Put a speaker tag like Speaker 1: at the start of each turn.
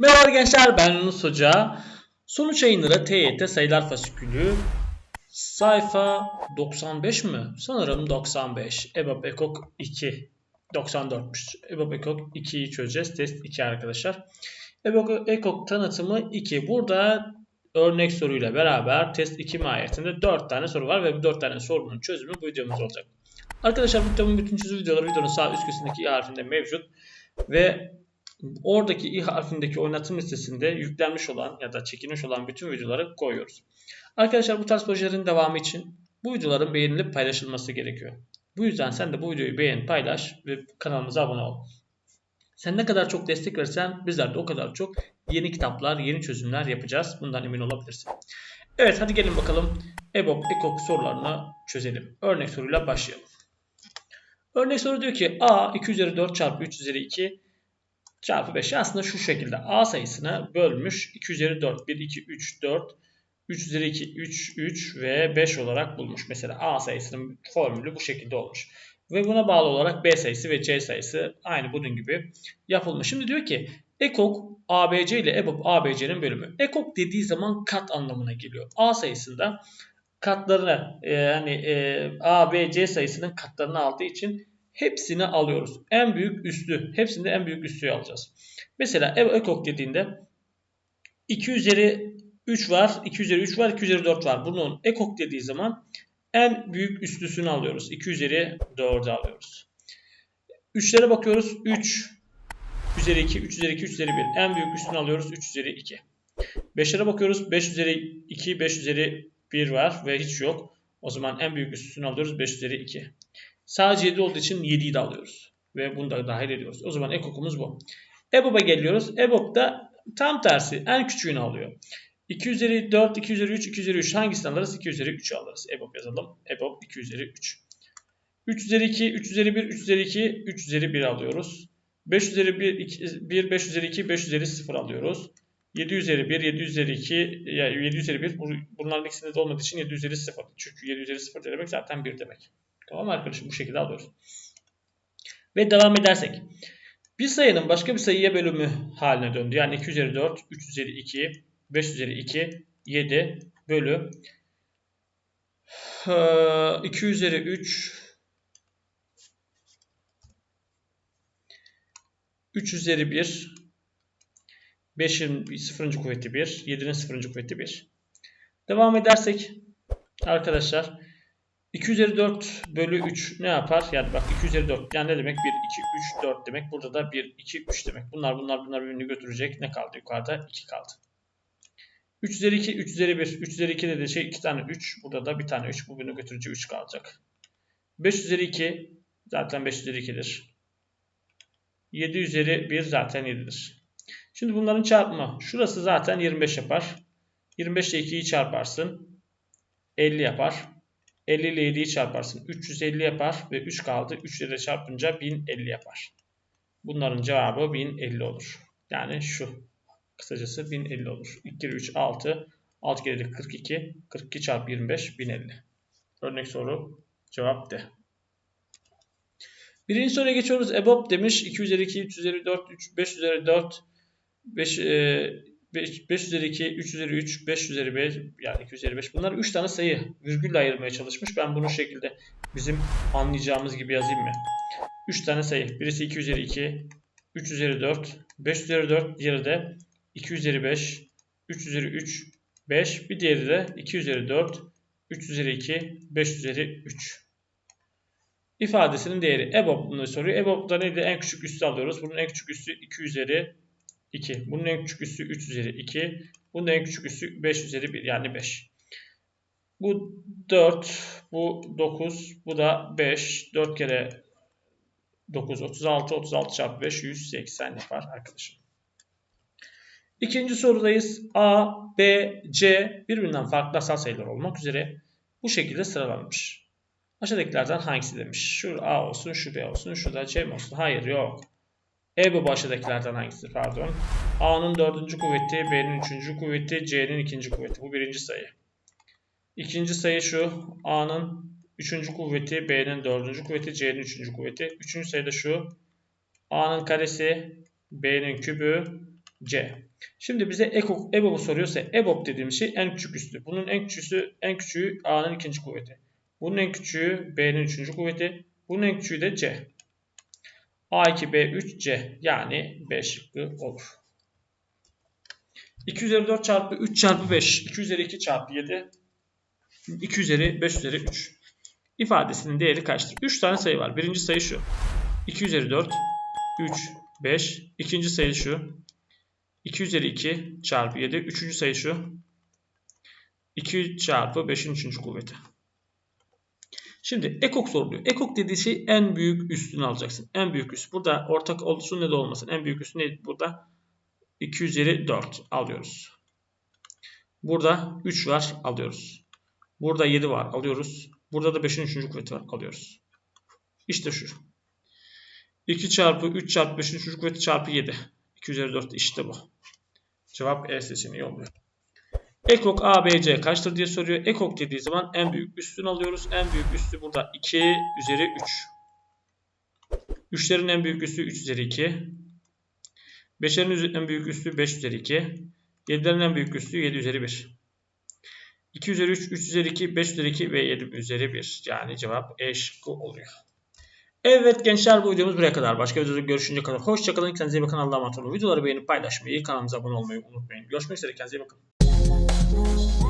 Speaker 1: Merhaba gençler ben Yunus Hoca. Sonuç yayınları TYT sayılar fasikülü sayfa 95 mi? Sanırım 95. EBOB Ekok 2. 94'müş. EBOB Ekok 2'yi çözeceğiz. Test 2 arkadaşlar. EBOB Ekok tanıtımı 2. Burada örnek soruyla beraber test 2 mahiyetinde 4 tane soru var ve bu 4 tane sorunun çözümü bu videomuz olacak. Arkadaşlar bu kitabın bütün çözüm videoları videonun sağ üst köşesindeki harfinde mevcut. Ve oradaki i harfindeki oynatım listesinde yüklenmiş olan ya da çekilmiş olan bütün videoları koyuyoruz. Arkadaşlar bu tarz projelerin devamı için bu videoların beğenilip paylaşılması gerekiyor. Bu yüzden sen de bu videoyu beğen, paylaş ve kanalımıza abone ol. Sen ne kadar çok destek verirsen bizler de o kadar çok yeni kitaplar, yeni çözümler yapacağız. Bundan emin olabilirsin. Evet hadi gelin bakalım EBOB, EKOK sorularını çözelim. Örnek soruyla başlayalım. Örnek soru diyor ki A 2 üzeri 4 çarpı 3 üzeri 2 çarpı 5. Aslında şu şekilde A sayısını bölmüş. 2 üzeri 4, 1, 2, 3, 4, 3 üzeri 2, 3, 3 ve 5 olarak bulmuş. Mesela A sayısının formülü bu şekilde olmuş. Ve buna bağlı olarak B sayısı ve C sayısı aynı bunun gibi yapılmış. Şimdi diyor ki ekok ABC ile EBOB ABC'nin bölümü. Ekok dediği zaman kat anlamına geliyor. A sayısında katlarını e, yani e, A, B, C sayısının katlarını aldığı için hepsini alıyoruz. En büyük üslü. Hepsinde en büyük üslüyü alacağız. Mesela ev ekok dediğinde 2 üzeri 3 var, 2 üzeri 3 var, 2 üzeri 4 var. Bunun ekok dediği zaman en büyük üslüsünü alıyoruz. 2 üzeri 4'ü alıyoruz. 3'lere bakıyoruz. 3 üzeri 2, 3 üzeri 2, 3 üzeri 1. En büyük üstünü alıyoruz. 3 üzeri 2. 5'lere bakıyoruz. 5 üzeri 2, 5 üzeri 1 var ve hiç yok. O zaman en büyük üstünü alıyoruz. 5 üzeri 2. Sadece 7 olduğu için 7'yi de alıyoruz. Ve bunu da dahil ediyoruz. O zaman ekokumuz bu. EBOB'a geliyoruz. EBOB da tam tersi. En küçüğünü alıyor. 2 üzeri 4, 2 üzeri 3, 2 üzeri 3 hangisini alırız? 2 üzeri 3'ü alırız. EBOB yazalım. EBOB 2 üzeri 3. 3 üzeri 2, 3 üzeri 1, 3 üzeri 2, 3 üzeri 1 alıyoruz. 5 üzeri 1, 2, 1 5 üzeri 2, 5 üzeri 0 alıyoruz. 7 üzeri 1, 7 üzeri 2, yani 7 üzeri 1 bunların ikisinde de olmadığı için 7 üzeri 0. Çünkü 7 üzeri 0 demek zaten 1 demek. Tamam mı arkadaşım? Bu şekilde alıyoruz. Ve devam edersek. Bir sayının başka bir sayıya bölümü haline döndü. Yani 2 üzeri 4, 3 üzeri 2, 5 üzeri 2, 7 bölü 2 üzeri 3, 3 üzeri 1, 5'in 0. kuvveti 1, 7'nin 0. kuvveti 1. Devam edersek arkadaşlar 2 üzeri 4 bölü 3 ne yapar? Yani bak 2 üzeri 4 yani ne demek? 1, 2, 3, 4 demek. Burada da 1, 2, 3 demek. Bunlar bunlar bunlar birbirini götürecek. Ne kaldı? Yukarıda 2 kaldı. 3 üzeri 2, 3 üzeri 1. 3 üzeri 2 de şey 2 tane 3. Burada da bir tane 3. Bu birini götürücü 3 kalacak. 5 üzeri 2 zaten 5 üzeri 2'dir. 7 üzeri 1 zaten 7'dir. Şimdi bunların çarpımı. Şurası zaten 25 yapar. 25 ile 2'yi çarparsın. 50 yapar. 50 ile 7'yi çarparsın. 350 yapar ve 3 kaldı. 3 ile çarpınca 1050 yapar. Bunların cevabı 1050 olur. Yani şu. Kısacası 1050 olur. 2 kere 3 6. 6 kere 1 42. 42 çarpı 25 1050. Örnek soru cevap D. Birinci soruya geçiyoruz. EBOB demiş. 2 üzeri 2, 3 üzeri 4, 3, 5 üzeri 4, 5, e, 5, 5 üzeri 2, 3 üzeri 3, 5 üzeri 5 yani 2 üzeri 5. Bunlar 3 tane sayı virgülle ayırmaya çalışmış. Ben bunu şekilde bizim anlayacağımız gibi yazayım mı? 3 tane sayı. Birisi 2 üzeri 2, 3 üzeri 4, 5 üzeri 4, diğeri de 2 üzeri 5, 3 üzeri 3, 5. Bir diğeri de 2 üzeri 4, 3 üzeri 2, 5 üzeri 3. İfadesinin değeri. EBOB'unu soruyor. EBOB'da neydi? En küçük üssü alıyoruz. Bunun en küçük üssü 2 üzeri 2. Bunun en küçük üssü 3 üzeri 2. Bunun en küçük üssü 5 üzeri 1 yani 5. Bu 4. Bu 9. Bu da 5. 4 kere 9 36. 36 çarpı 5 180 yapar arkadaşım. İkinci sorudayız. A, B, C birbirinden farklı asal sayılar olmak üzere bu şekilde sıralanmış. Aşağıdakilerden hangisi demiş? Şu A olsun, şu B olsun, şu da C olsun? Hayır yok. E bu aşağıdakilerden hangisi? Pardon. A'nın dördüncü kuvveti, B'nin üçüncü kuvveti, C'nin ikinci kuvveti. Bu birinci sayı. İkinci sayı şu. A'nın üçüncü kuvveti, B'nin dördüncü kuvveti, C'nin üçüncü kuvveti. Üçüncü sayı da şu. A'nın karesi, B'nin kübü, C. Şimdi bize EBOB, EBOB'u soruyorsa EBOB dediğimiz şey en küçük üstü. Bunun en küçüğü, en küçüğü A'nın ikinci kuvveti. Bunun en küçüğü B'nin üçüncü kuvveti. Bunun en küçüğü de C. A2, B3, C. Yani B şıkkı olur. 2 üzeri 4 çarpı 3 çarpı 5. 2 üzeri 2 çarpı 7. 2 üzeri 5 üzeri 3. İfadesinin değeri kaçtır? 3 tane sayı var. Birinci sayı şu. 2 üzeri 4, 3, 5. İkinci sayı şu. 2 üzeri 2 çarpı 7. Üçüncü sayı şu. 2 çarpı 5'in üçüncü kuvveti. Şimdi ekok soruluyor. Ekok dediği şey en büyük üstünü alacaksın. En büyük üst. Burada ortak olsun ne de olmasın. En büyük üstü ne? Burada 2 üzeri 4 alıyoruz. Burada 3 var alıyoruz. Burada 7 var alıyoruz. Burada da 5'in 3. kuvveti var alıyoruz. İşte şu. 2 çarpı 3 çarpı 5'in 3. kuvveti çarpı 7. 2 üzeri 4 işte bu. Cevap E seçeneği oluyor. Ekok ABC kaçtır diye soruyor. Ekok dediği zaman en büyük üstünü alıyoruz. En büyük üstü burada 2 üzeri 3. 3'lerin en büyük üstü 3 üzeri 2. 5'lerin en büyük üstü 5 üzeri 2. 7'lerin en büyük üstü 7 üzeri 1. 2 üzeri 3, 3 üzeri 2, 5 üzeri 2 ve 7 üzeri 1. Yani cevap E şıkkı oluyor. Evet gençler bu videomuz buraya kadar. Başka videoda görüşünce kadar hoşçakalın. Kendinize iyi bakın. Allah'a emanet olun. Videoları beğenip paylaşmayı, kanalımıza abone olmayı unutmayın. Görüşmek üzere. Kendinize iyi bakın. Thank you.